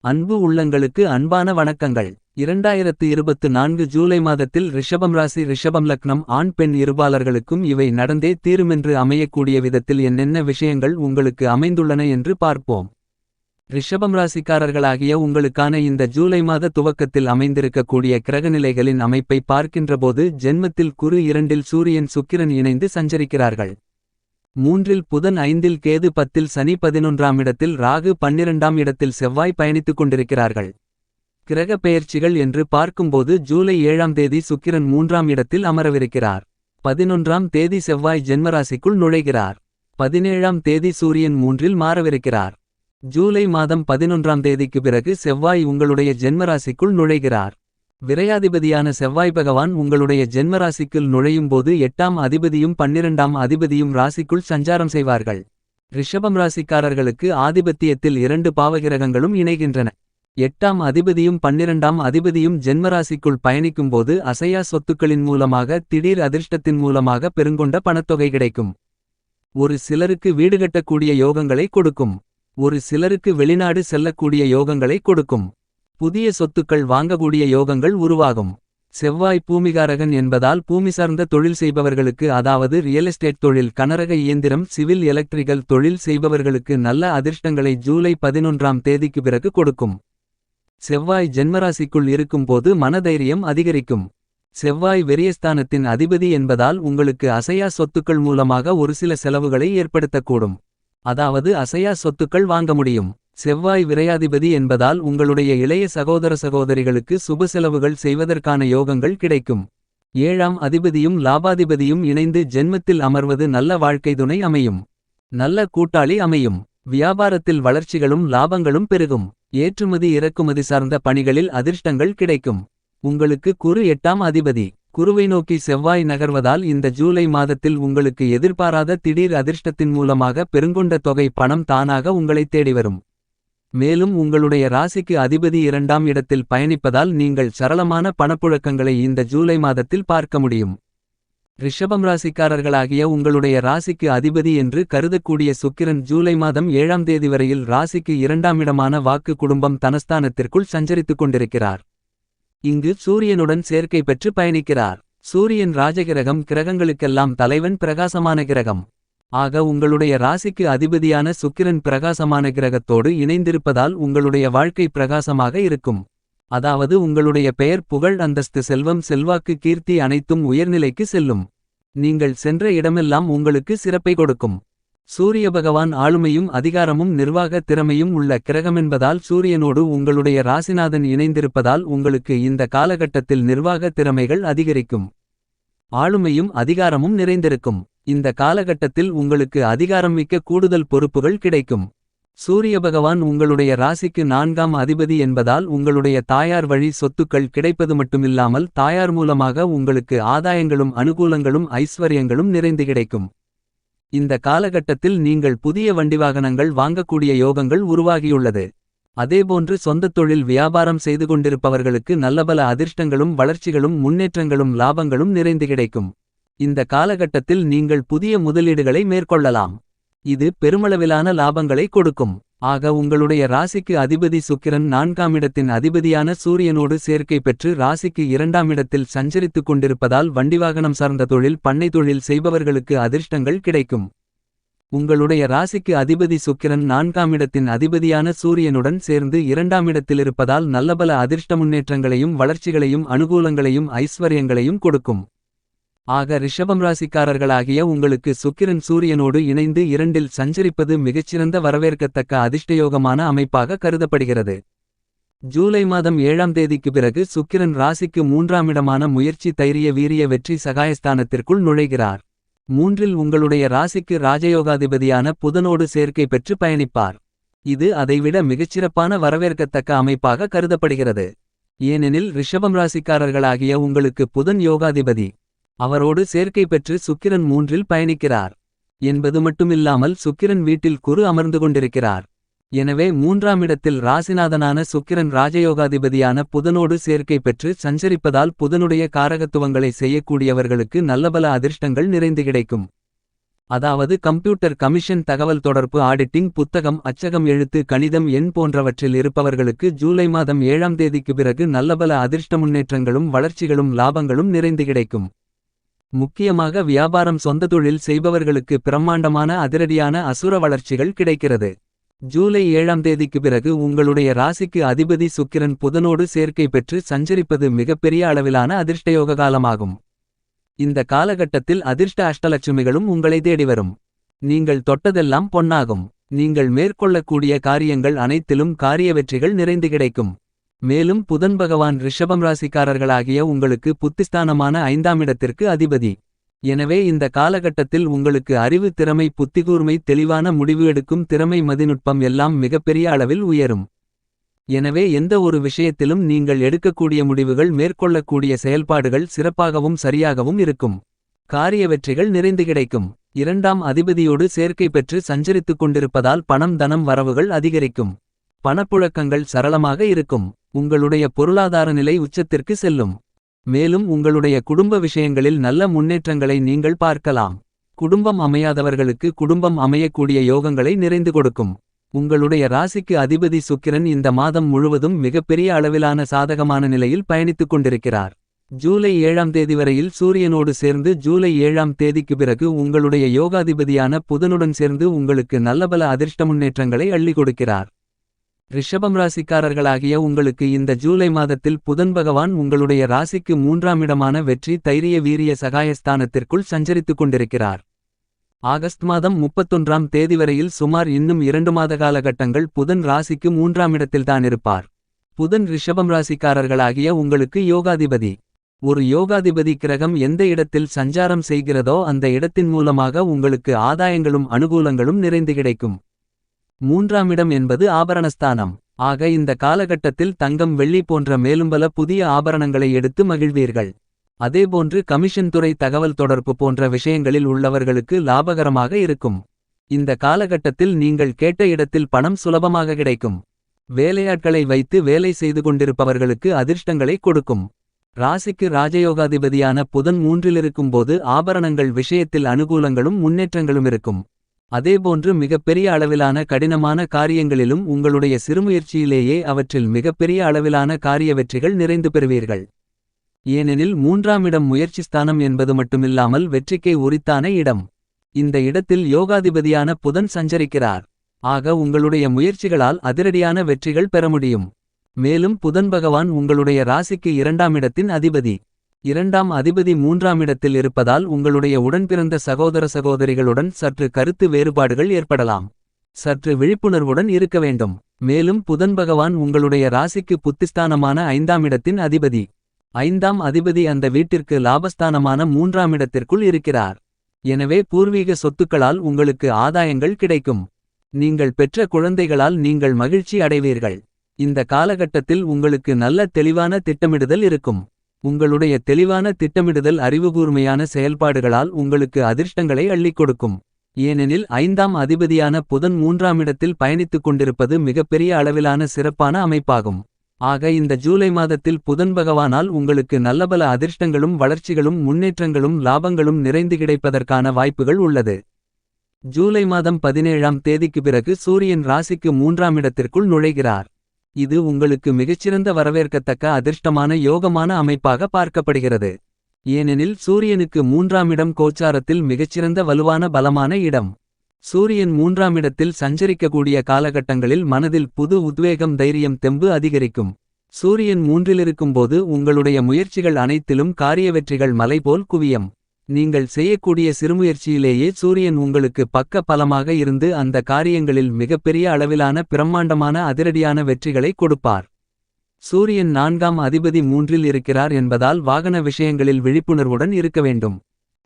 அன்பு உள்ளங்களுக்கு அன்பான வணக்கங்கள். இரண்டாயிரத்து இருபத்து நான்கு ஜூலை மாதத்தில் ரிஷபம் ராசி ரிஷபம் லக்னம் ஆண் பெண் இருபாலர்களுக்கும் இவை நடந்தே தீருமென்று அமையக்கூடிய விதத்தில் என்னென்ன விஷயங்கள் உங்களுக்கு அமைந்துள்ளன என்று பார்ப்போம். ரிஷபம் ராசிக்காரர்களாகிய உங்களுக்கான இந்த ஜூலை மாத துவக்கத்தில் அமைந்திருக்கக்கூடிய கிரகநிலைகளின் அமைப்பை பார்க்கின்றபோது ஜென்மத்தில் குரு இரண்டில் சூரியன் சுக்கிரன் இணைந்து சஞ்சரிக்கிறார்கள். மூன்றில் புதன் ஐந்தில் கேது பத்தில் சனி பதினொன்றாம் இடத்தில் ராகு பன்னிரண்டாம் இடத்தில் செவ்வாய் பயணித்துக் கொண்டிருக்கிறார்கள். கிரக பெயர்ச்சிகள் என்று பார்க்கும்போது ஜூலை ஏழாம் தேதி சுக்கிரன் மூன்றாம் இடத்தில் அமரவிருக்கிறார். பதினொன்றாம் தேதி செவ்வாய் ஜென்மராசிக்குள் நுழைகிறார். பதினேழாம் தேதி சூரியன் மூன்றில் மாறவிருக்கிறார். ஜூலை மாதம் பதினொன்றாம் தேதிக்கு பிறகு செவ்வாய் உங்களுடைய ஜென்மராசிக்குள் நுழைகிறார். விரையாதிபதியான செவ்வாய் பகவான் உங்களுடைய ஜென்மராசிக்குள் நுழையும்போது எட்டாம் அதிபதியும் பன்னிரண்டாம் அதிபதியும் ராசிக்குள் சஞ்சாரம் செய்வார்கள். ரிஷபம் ராசிக்காரர்களுக்கு ஆதிபத்தியத்தில் இரண்டு பாவகிரகங்களும் இணைகின்றன. எட்டாம் அதிபதியும் பன்னிரண்டாம் அதிபதியும் ஜென்மராசிக்குள் பயணிக்கும்போது அசையா சொத்துக்களின் மூலமாக திடீர் அதிர்ஷ்டத்தின் மூலமாக பெருங்கொண்ட பணத்தொகை கிடைக்கும். ஒரு சிலருக்கு வீடு கட்டக்கூடிய யோகங்களை கொடுக்கும். ஒரு சிலருக்கு வெளிநாடு செல்லக்கூடிய யோகங்களை கொடுக்கும். புதிய சொத்துக்கள் வாங்கக்கூடிய யோகங்கள் உருவாகும். செவ்வாய் பூமிகாரகன் என்பதால் பூமி சார்ந்த தொழில் செய்பவர்களுக்கு அதாவது ரியல் எஸ்டேட் தொழில் கனரக இயந்திரம் சிவில் எலக்ட்ரிக்கல் தொழில் செய்பவர்களுக்கு நல்ல அதிர்ஷ்டங்களை ஜூலை பதினொன்றாம் தேதிக்கு பிறகு கொடுக்கும். செவ்வாய் ஜென்மராசிக்குள் இருக்கும்போது மனதைரியம் அதிகரிக்கும். செவ்வாய் வெறியஸ்தானத்தின் அதிபதி என்பதால் உங்களுக்கு அசையா சொத்துக்கள் மூலமாக ஒரு சில செலவுகளை ஏற்படுத்தக்கூடும். அதாவது அசையா சொத்துக்கள் வாங்க முடியும். செவ்வாய் விரையாதிபதி என்பதால் உங்களுடைய இளைய சகோதர சகோதரிகளுக்கு சுப செலவுகள் செய்வதற்கான யோகங்கள் கிடைக்கும். ஏழாம் அதிபதியும் லாபாதிபதியும் இணைந்து ஜென்மத்தில் அமர்வது நல்ல வாழ்க்கை துணை அமையும். நல்ல கூட்டாளி அமையும். வியாபாரத்தில் வளர்ச்சிகளும் லாபங்களும் பெருகும். ஏற்றுமதி இறக்குமதி சார்ந்த பணிகளில் அதிர்ஷ்டங்கள் கிடைக்கும். உங்களுக்கு குரு எட்டாம் அதிபதி. குருவை நோக்கி செவ்வாய் நகர்வதால் இந்த ஜூலை மாதத்தில் உங்களுக்கு எதிர்பாராத திடீர் அதிர்ஷ்டத்தின் மூலமாக பெருங்கொண்ட தொகை பணம் தானாக உங்களை தேடி வரும். மேலும் உங்களுடைய ராசிக்கு அதிபதி இரண்டாம் இடத்தில் பயணிப்பதால் நீங்கள் சரளமான பணப்புழக்கங்களை இந்த ஜூலை மாதத்தில் பார்க்க முடியும். ரிஷபம் ராசிக்காரர்களாகிய உங்களுடைய ராசிக்கு அதிபதி என்று கருதக்கூடிய சுக்கிரன் ஜூலை மாதம் ஏழாம் தேதி வரையில் ராசிக்கு இரண்டாம் இடமான வாக்கு குடும்பம் தனஸ்தானத்திற்குள் சஞ்சரித்துக் கொண்டிருக்கிறார். இங்கு சூரியனுடன் சேர்க்கை பெற்று பயணிக்கிறார். சூரியன் ராஜகிரகம் கிரகங்களுக்கெல்லாம் தலைவன் பிரகாசமான கிரகம். ஆக உங்களுடைய ராசிக்கு அதிபதியான சுக்கிரன் பிரகாசமான கிரகத்தோடு இணைந்திருப்பதால் உங்களுடைய வாழ்க்கை பிரகாசமாக இருக்கும். அதாவது உங்களுடைய பெயர் புகழ் அந்தஸ்து செல்வம் செல்வாக்கு கீர்த்தி அனைத்தும் உயர்நிலைக்கு செல்லும். நீங்கள் சென்ற இடமெல்லாம் உங்களுக்கு சிறப்பை கொடுக்கும். சூரிய பகவான் ஆளுமையும் அதிகாரமும் நிர்வாக திறமையும் உள்ள கிரகமென்பதால் சூரியனோடு உங்களுடைய ராசிநாதன் இணைந்திருப்பதால் உங்களுக்கு இந்த காலகட்டத்தில் நிர்வாக திறமைகள் அதிகரிக்கும். ஆளுமையும் அதிகாரமும் நிறைந்திருக்கும். இந்த காலகட்டத்தில் உங்களுக்கு அதிகாரம் மிக்க கூடுதல் பொறுப்புகள் கிடைக்கும். சூரிய பகவான் உங்களுடைய ராசிக்கு நான்காம் அதிபதி என்பதால் உங்களுடைய தாயார் வழி சொத்துக்கள் கிடைப்பது மட்டுமில்லாமல் தாயார் மூலமாக உங்களுக்கு ஆதாயங்களும் அனுகூலங்களும் ஐஸ்வர்யங்களும் நிறைந்து கிடைக்கும். இந்த காலகட்டத்தில் நீங்கள் புதிய வண்டி வாகனங்கள் வாங்கக்கூடிய யோகங்கள் உருவாகியுள்ளது. அதேபோன்று சொந்த தொழில் வியாபாரம் செய்து கொண்டிருப்பவர்களுக்கு நல்லபல அதிர்ஷ்டங்களும் வளர்ச்சிகளும் முன்னேற்றங்களும் லாபங்களும் நிறைந்து கிடைக்கும். இந்த காலகட்டத்தில் நீங்கள் புதிய முதலீடுகளை மேற்கொள்ளலாம். இது பெருமளவிலான லாபங்களை கொடுக்கும். ஆக உங்களுடைய ராசிக்கு அதிபதி சுக்கிரன் நான்காம் இடத்தின் அதிபதியான சூரியனோடு சேர்க்கை பெற்று ராசிக்கு இரண்டாம் இடத்தில் சஞ்சரித்துக் கொண்டிருப்பதால் வண்டிவாகனம் சார்ந்த தொழில் பண்ணை தொழில் செய்பவர்களுக்கு அதிர்ஷ்டங்கள் கிடைக்கும். உங்களுடைய ராசிக்கு அதிபதி சுக்கிரன் நான்காம் இடத்தின் அதிபதியான சூரியனுடன் சேர்ந்து இரண்டாமிடத்திலிருப்பதால் நல்லபல அதிர்ஷ்ட முன்னேற்றங்களையும் வளர்ச்சிகளையும் அனுகூலங்களையும் ஐஸ்வர்யங்களையும் கொடுக்கும். ஆக ரிஷபம் ராசிக்காரர்களாகிய உங்களுக்கு சுக்கிரன் சூரியனோடு இணைந்து இரண்டில் சஞ்சரிப்பது மிகச்சிறந்த வரவேற்கத்தக்க அதிர்ஷ்டயோகமான அமைப்பாக கருதப்படுகிறது. ஜூலை மாதம் ஏழாம் தேதிக்கு பிறகு சுக்கிரன் ராசிக்கு மூன்றாம் இடமான முயற்சி தைரிய வீரிய வெற்றி சகாயஸ்தானத்திற்குள் நுழைகிறார். மூன்றில் உங்களுடைய ராசிக்கு ராஜயோகாதிபதியான புதனோடு சேர்க்கை பெற்று பயணிப்பார். இது அதைவிட மிகச்சிறப்பான வரவேற்கத்தக்க அமைப்பாக கருதப்படுகிறது. ஏனெனில் ரிஷபம் ராசிக்காரர்களாகிய உங்களுக்கு புதன் யோகாதிபதி. அவரோடு சேர்க்கை பெற்று சுக்கிரன் மூன்றில் பயணிக்கிறார். என்பது மட்டுமில்லாமல் சுக்கிரன் வீட்டில் குறு அமர்ந்து கொண்டிருக்கிறார். எனவே மூன்றாம் இடத்தில் ராசிநாதனான சுக்கிரன் ராஜயோகாதிபதியான புதனோடு சேர்க்கை பெற்று சஞ்சரிப்பதால் புதனுடைய காரகத்துவங்களை செய்யக்கூடியவர்களுக்கு நல்லபல அதிர்ஷ்டங்கள் நிறைந்து கிடைக்கும். அதாவது கம்ப்யூட்டர் கமிஷன் தகவல் தொடர்பு ஆடிட்டிங் புத்தகம் அச்சகம் எழுத்து கணிதம் எண் போன்றவற்றில் இருப்பவர்களுக்கு ஜூலை மாதம் ஏழாம் தேதிக்கு பிறகு நல்லபல அதிர்ஷ்ட முன்னேற்றங்களும் வளர்ச்சிகளும் லாபங்களும் நிறைந்து கிடைக்கும். முக்கியமாக வியாபாரம் சொந்த தொழில் செய்பவர்களுக்கு பிரம்மாண்டமான அதிரடியான அசுர வளர்ச்சிகள் கிடைக்கிறது. ஜூலை ஏழாம் தேதிக்கு பிறகு உங்களுடைய ராசிக்கு அதிபதி சுக்கிரன் புதனோடு சேர்க்கை பெற்று சஞ்சரிப்பது மிகப்பெரிய அளவிலான அதிர்ஷ்டயோக காலமாகும். இந்த காலகட்டத்தில் அதிர்ஷ்ட அஷ்டலட்சுமிகளும் உங்களை தேடி வரும். நீங்கள் தொட்டதெல்லாம் பொன்னாகும். நீங்கள் மேற்கொள்ளக்கூடிய காரியங்கள் அனைத்திலும் காரிய வெற்றிகள் நிறைந்து கிடைக்கும். மேலும் புதன் பகவான் ரிஷபம் ராசிக்காரர்களாகிய உங்களுக்கு புத்திஸ்தானமான ஐந்தாம் இடத்திற்கு அதிபதி. எனவே இந்த காலகட்டத்தில் உங்களுக்கு அறிவு திறமை புத்திகூர்மை தெளிவான முடிவு எடுக்கும் திறமை மதிநுட்பம் எல்லாம் மிகப்பெரிய அளவில் உயரும். எனவே எந்த ஒரு விஷயத்திலும் நீங்கள் எடுக்கக்கூடிய முடிவுகள் மேற்கொள்ளக்கூடிய செயல்பாடுகள் சிறப்பாகவும் சரியாகவும் இருக்கும். காரிய வெற்றிகள் நிறைந்து கிடைக்கும். இரண்டாம் அதிபதியோடு சேர்க்கை பெற்று சஞ்சரித்துக் கொண்டிருப்பதால் பணம் தனம் வரவுகள் அதிகரிக்கும். பணப்புழக்கங்கள் சரளமாக இருக்கும். உங்களுடைய பொருளாதார நிலை உச்சத்திற்கு செல்லும். மேலும் உங்களுடைய குடும்ப விஷயங்களில் நல்ல முன்னேற்றங்களை நீங்கள் பார்க்கலாம். குடும்பம் அமையாதவர்களுக்கு குடும்பம் அமையக்கூடிய யோகங்களை நிறைந்து கொடுக்கும். உங்களுடைய ராசிக்கு அதிபதி சுக்கிரன் இந்த மாதம் முழுவதும் மிகப்பெரிய அளவிலான சாதகமான நிலையில் பயணித்துக் கொண்டிருக்கிறார். ஜூலை ஏழாம் தேதி வரையில் சூரியனோடு சேர்ந்து ஜூலை ஏழாம் தேதிக்கு பிறகு உங்களுடைய யோகாதிபதியான புதனுடன் சேர்ந்து உங்களுக்கு நல்லபல அதிர்ஷ்ட முன்னேற்றங்களை அள்ளி கொடுக்கிறார். ரிஷபம் ராசிக்காரர்களாகிய உங்களுக்கு இந்த ஜூலை மாதத்தில் புதன் பகவான் உங்களுடைய ராசிக்கு மூன்றாம் இடமான வெற்றி தைரிய வீரிய சகாயஸ்தானத்திற்குள் சஞ்சரித்துக் கொண்டிருக்கிறார். ஆகஸ்ட் மாதம் முப்பத்தொன்றாம் தேதி வரையில் சுமார் இன்னும் இரண்டு மாத காலகட்டங்கள் புதன் ராசிக்கு மூன்றாம் இடத்தில்தான் இருப்பார். புதன் ரிஷபம் ராசிக்காரர்களாகிய உங்களுக்கு யோகாதிபதி. ஒரு யோகாதிபதி கிரகம் எந்த இடத்தில் சஞ்சாரம் செய்கிறதோ அந்த இடத்தின் மூலமாக உங்களுக்கு ஆதாயங்களும் அனுகூலங்களும் நிறைந்து கிடைக்கும். மூன்றாம் இடம் என்பது ஆபரணஸ்தானம். ஆக இந்த காலகட்டத்தில் தங்கம் வெள்ளி போன்ற மேலும்பல புதிய ஆபரணங்களை எடுத்து மகிழ்வீர்கள். அதேபோன்று கமிஷன் துறை தகவல் தொடர்பு போன்ற விஷயங்களில் உள்ளவர்களுக்கு லாபகரமாக இருக்கும். இந்த காலகட்டத்தில் நீங்கள் கேட்ட இடத்தில் பணம் சுலபமாக கிடைக்கும். வேலையாட்களை வைத்து வேலை செய்து கொண்டிருப்பவர்களுக்கு அதிர்ஷ்டங்களை கொடுக்கும். ராசிக்கு ராஜயோகாதிபதியான புதன் மூன்றிலிருக்கும்போது ஆபரணங்கள் விஷயத்தில் அனுகூலங்களும் முன்னேற்றங்களும் இருக்கும். அதேபோன்று மிகப்பெரிய அளவிலான கடினமான காரியங்களிலும் உங்களுடைய சிறுமுயற்சியிலேயே அவற்றில் மிகப்பெரிய அளவிலான காரிய வெற்றிகள் நிறைந்து பெறுவீர்கள். ஏனெனில் மூன்றாம் இடம் முயற்சி ஸ்தானம் என்பது மட்டுமில்லாமல் வெற்றிக்கை உரித்தான இடம். இந்த இடத்தில் யோகாதிபதியான புதன் சஞ்சரிக்கிறார். ஆக உங்களுடைய முயற்சிகளால் அதிரடியான வெற்றிகள் பெற முடியும். மேலும் புதன் பகவான் உங்களுடைய ராசிக்கு இரண்டாம் இடத்தின் அதிபதி. இரண்டாம் அதிபதி மூன்றாம் இடத்தில் இருப்பதால் உங்களுடைய உடன்பிறந்த சகோதர சகோதரிகளுடன் சற்று கருத்து வேறுபாடுகள் ஏற்படலாம். சற்று விழிப்புணர்வுடன் இருக்க வேண்டும். மேலும் புதன் பகவான் உங்களுடைய ராசிக்கு புத்திஸ்தானமான ஐந்தாம் இடத்தின் அதிபதி. ஐந்தாம் அதிபதி அந்த வீட்டிற்கு லாபஸ்தானமான மூன்றாம் இடத்திற்குள் இருக்கிறார். எனவே பூர்வீக சொத்துக்களால் உங்களுக்கு ஆதாயங்கள் கிடைக்கும். நீங்கள் பெற்ற குழந்தைகளால் நீங்கள் மகிழ்ச்சி அடைவீர்கள். இந்த காலகட்டத்தில் உங்களுக்கு நல்ல தெளிவான திட்டமிடுதல் இருக்கும். உங்களுடைய தெளிவான திட்டமிடுதல் அறிவுபூர்மையான செயல்பாடுகளால் உங்களுக்கு அதிர்ஷ்டங்களை அள்ளிக் கொடுக்கும். ஏனெனில் ஐந்தாம் அதிபதியான புதன் மூன்றாம் இடத்தில் பயணித்துக் கொண்டிருப்பது மிகப்பெரிய அளவிலான சிறப்பான அமைப்பாகும். ஆக இந்த ஜூலை மாதத்தில் புதன் பகவானால் உங்களுக்கு நல்லபல அதிர்ஷ்டங்களும் வளர்ச்சிகளும் முன்னேற்றங்களும் லாபங்களும் நிறைந்து கிடைப்பதற்கான வாய்ப்புகள் உள்ளது. ஜூலை மாதம் பதினேழாம் தேதிக்கு பிறகு சூரியன் ராசிக்கு மூன்றாம் இடத்திற்குள் நுழைகிறார். இது உங்களுக்கு மிகச்சிறந்த வரவேற்கத்தக்க அதிர்ஷ்டமான யோகமான அமைப்பாக பார்க்கப்படுகிறது. ஏனெனில் சூரியனுக்கு மூன்றாம் இடம் கோச்சாரத்தில் மிகச்சிறந்த வலுவான பலமான இடம். சூரியன் மூன்றாம் இடத்தில் சஞ்சரிக்கக்கூடிய காலகட்டங்களில் மனதில் புது உத்வேகம் தைரியம் தெம்பு அதிகரிக்கும். சூரியன் மூன்றிலிருக்கும்போது உங்களுடைய முயற்சிகள் அனைத்திலும் காரிய வெற்றிகள் மலைபோல் குவியம். நீங்கள் செய்யக்கூடிய சிறுமுயற்சியிலேயே சூரியன் உங்களுக்கு பக்க பலமாக இருந்து அந்த காரியங்களில் மிகப்பெரிய அளவிலான பிரம்மாண்டமான அதிரடியான வெற்றிகளை கொடுப்பார். சூரியன் நான்காம் அதிபதி மூன்றில் இருக்கிறார் என்பதால் வாகன விஷயங்களில் விழிப்புணர்வுடன் இருக்க வேண்டும்.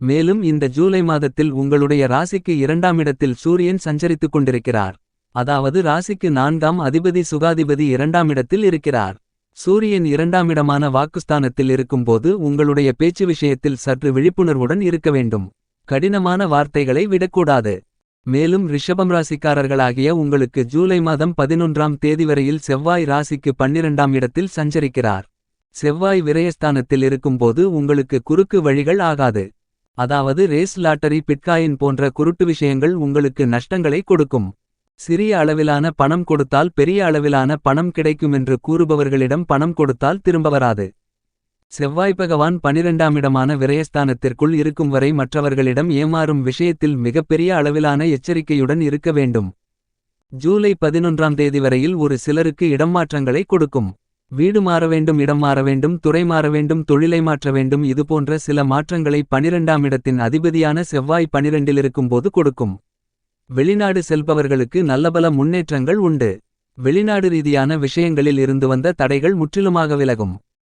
மேலும் இந்த ஜூலை மாதத்தில் உங்களுடைய ராசிக்கு இரண்டாம் இடத்தில் சூரியன் சஞ்சரித்துக் கொண்டிருக்கிறார். அதாவது ராசிக்கு நான்காம் அதிபதி சுகாதிபதி இரண்டாம் இடத்தில் இருக்கிறார். சூரியன் இரண்டாம் இடமான வாக்குஸ்தானத்தில் இருக்கும்போது உங்களுடைய பேச்சு விஷயத்தில் சற்று விழிப்புணர்வுடன் இருக்க வேண்டும். கடினமான வார்த்தைகளை விடக்கூடாது. மேலும் ரிஷபம் ராசிக்காரர்களாகிய உங்களுக்கு ஜூலை மாதம் பதினொன்றாம் தேதி வரையில் செவ்வாய் ராசிக்கு பன்னிரண்டாம் இடத்தில் சஞ்சரிக்கிறார். செவ்வாய் விரயஸ்தானத்தில் இருக்கும்போது உங்களுக்கு குறுக்கு வழிகள் ஆகாது. அதாவது ரேஸ் லாட்டரி பிட்காயின் போன்ற குருட்டு விஷயங்கள் உங்களுக்கு நஷ்டங்களை கொடுக்கும். சிறிய அளவிலான பணம் கொடுத்தால் பெரிய அளவிலான பணம் கிடைக்குமென்று கூறுபவர்களிடம் பணம் கொடுத்தால் திரும்ப வராது. செவ்வாய் பகவான் பனிரெண்டாம் இடமான விரயஸ்தானத்திற்குள் இருக்கும் வரை மற்றவர்களிடம் ஏமாறும் விஷயத்தில் மிகப்பெரிய அளவிலான எச்சரிக்கையுடன் இருக்க வேண்டும். ஜூலை பதினொன்றாம் தேதி வரையில் ஒரு சிலருக்கு இடமாற்றங்களை கொடுக்கும். வீடு மாற வேண்டும் இடம் மாற வேண்டும் துறை மாற வேண்டும் தொழிலை மாற்ற வேண்டும் இதுபோன்ற சில மாற்றங்களை பனிரெண்டாம் இடத்தின் அதிபதியான செவ்வாய் பனிரெண்டில் இருக்கும்போது கொடுக்கும். வெளிநாடு செல்பவர்களுக்கு நல்லபல முன்னேற்றங்கள் உண்டு. வெளிநாடு ரீதியான விஷயங்களில் இருந்து வந்த தடைகள் முற்றிலுமாக விலகும்.